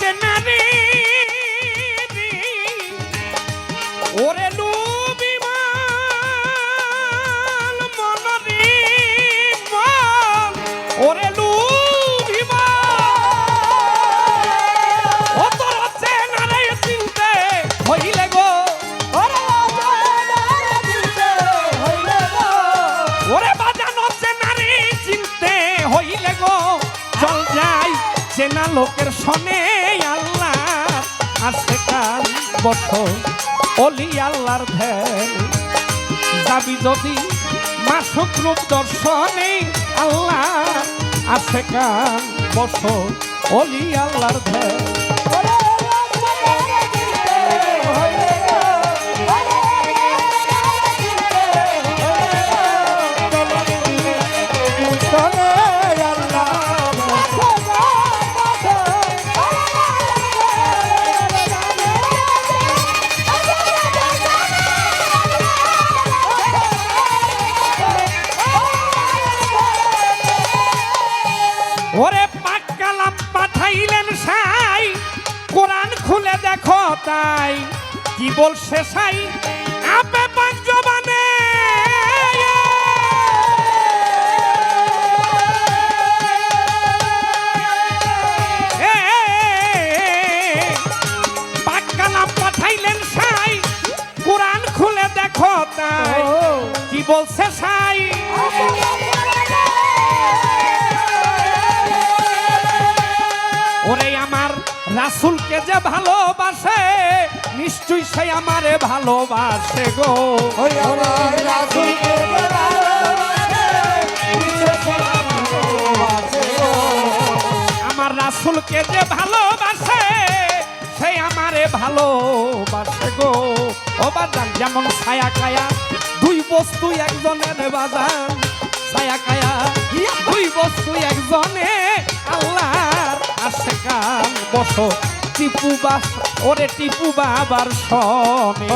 চেনারি ওরে লুবিমান মনরি মন ওরে লুবিমান ও তোর চেনারে চিনতে হইলে গো। ওরে লোকের আসে কান বস অলি আল্লাহর ধ্যান যাবি যদি মাসুক রূপ দর্শনে আল্লাহ আছে কান বস অলি আল্লাহর ধ্যান দেখো তাই কি বলছে সাই আপে পাঞ্জবানে! পাক্কালাম পাঠাইলেন সাই কোরআন খুলে দেখো তাই। কি বলছে রাসুলকে যে ভালোবাসে নিশ্চয়ই সে আমারে ভালোবাসে গো। আমার রাসুলকে যে ভালোবাসে সে আমারে ভালোবাসে গো। ও বাজান যেমন ছায়া কায়া দুই বস্তু একজনের বাজান। ছায়া কায়া দুই বস্তু একজনে আল্লাহর আসে কান বস। টিপু বাস ওরে টিপু বাবার সনে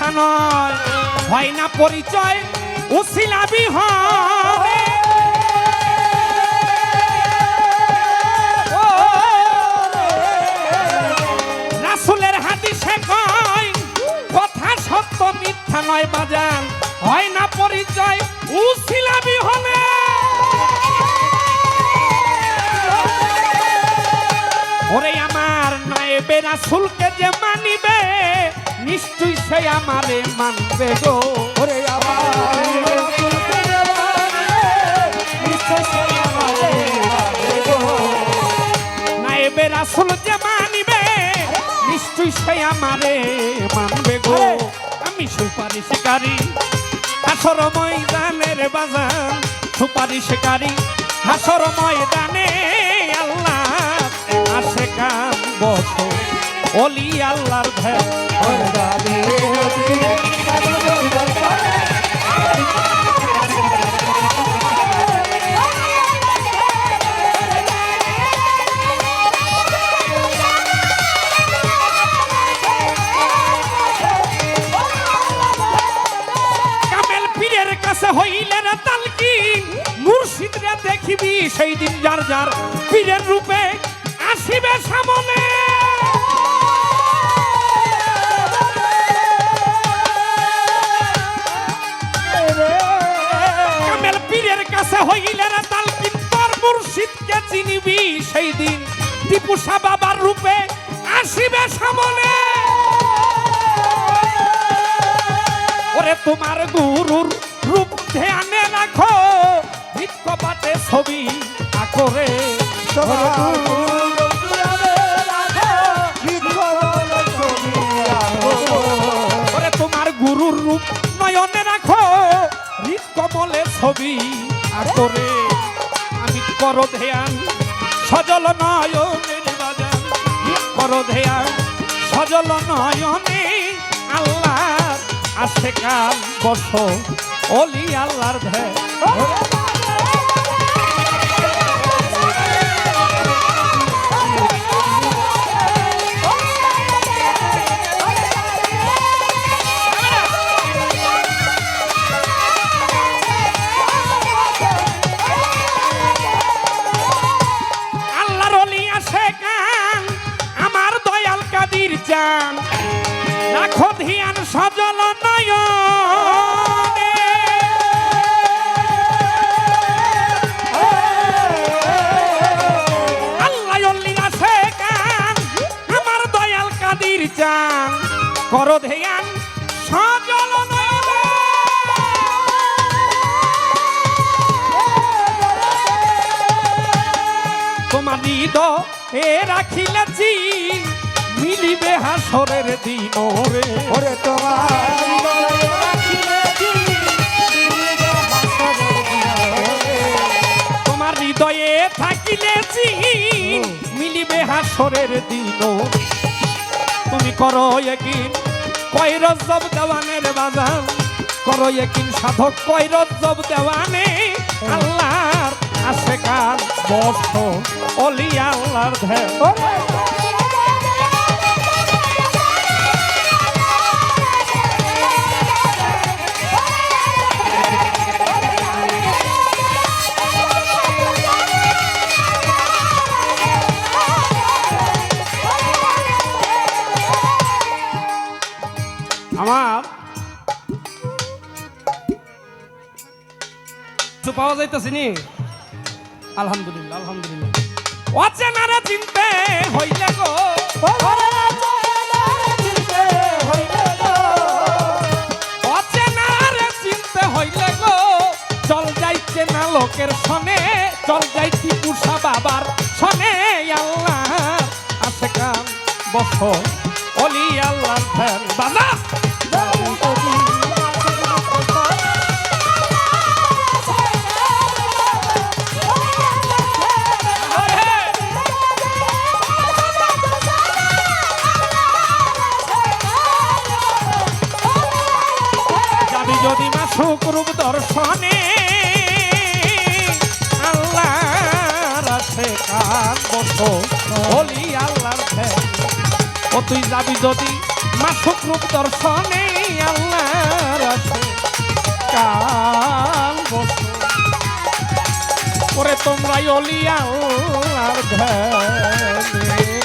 মিথ্যা নয়। হয় না পরিচয় উসিলাবি হবে রাসুলের হাদিসে কয়, কথা সত্য, মিথ্যা নয় বাজান। হয় না পরিচয় উসিলাবি হলে ওরে আমার নায়েবে রাসুলকে যে মানিবে নিশ্চয়ই সে আমারে মানবে গো। নায়েবে রাসুল যে মানিবে নিশ্চয়ই সে আমারে মানবে গো। আমি সুপারিশকারী হাসর ময়দানের বাজান সুপারিশকারী হাসর ময়দানে আল্লাহ আসে কান বস অলি আল্লাহর ধ্যান কামেল পীরের কাছে হইলে না তালকিন। মুর্শিদরা দেখিবি, সেই দিন যার যার পীরের রূপে আসিবে সামনে। পীরের কাছে হইলে না তালকিন তোর মুর্শিদকে চিনিবি সেই দিন টিপুসা বাবার রূপে আসিবে সামনে। ওরে তোমার গুরুর রূপ ধ্যানে রাখো নিত্য পাতে ছবি আকরে ওরে তোমার গুরুর রূপ নয়নে রাখো হৃদ কমলে ছবি আকরে আমি কর ধ্যান। সজল নয়নের বাজান। কর ধ্যান। সজল নয়নে আল্লাহ আছে কাল বস। অলি আল্লাহর ধ্যান রাখো ধিয়ান সজল কাদির চান। করো ধিয়ান সজল তোমার হৃদয় এ রাখিলে চিন মিলিবে হাসরের দিন রে ওরে তোমার। তোমার হৃদয়ে থাকিলে মিলিবে হাসরের দিন তুমি করো একিন কয় রজব দেওয়ানের বাজান করো একিন সাধক কয় রজব দেওয়ানে। আল্লাহর আসে কার বস অলি আল্লাহর ধ্যান। তো পাওয়া যাইতেছে নি? আলহামদুলিল্লাহ আলহামদুলিল্লাহ। অচেনারা চিনতে হইলে গো। চল যাইছে না লোকের সনে, চল যাইছি পুষা বাবার সনে। আল্লাহ আছে কান বস অলি আল্লাহ ধ্যান যদি মাসুক রূপ দর্শনে, আল্লাহর আছে কান বসো, বলি আল্লাহর ও তুই যাবি যদি মাসুক রূপ দর্শনে, আল্লাহর আছে কান বসো। ওরে তোমরাই অলি আল্লাহর ধ্যান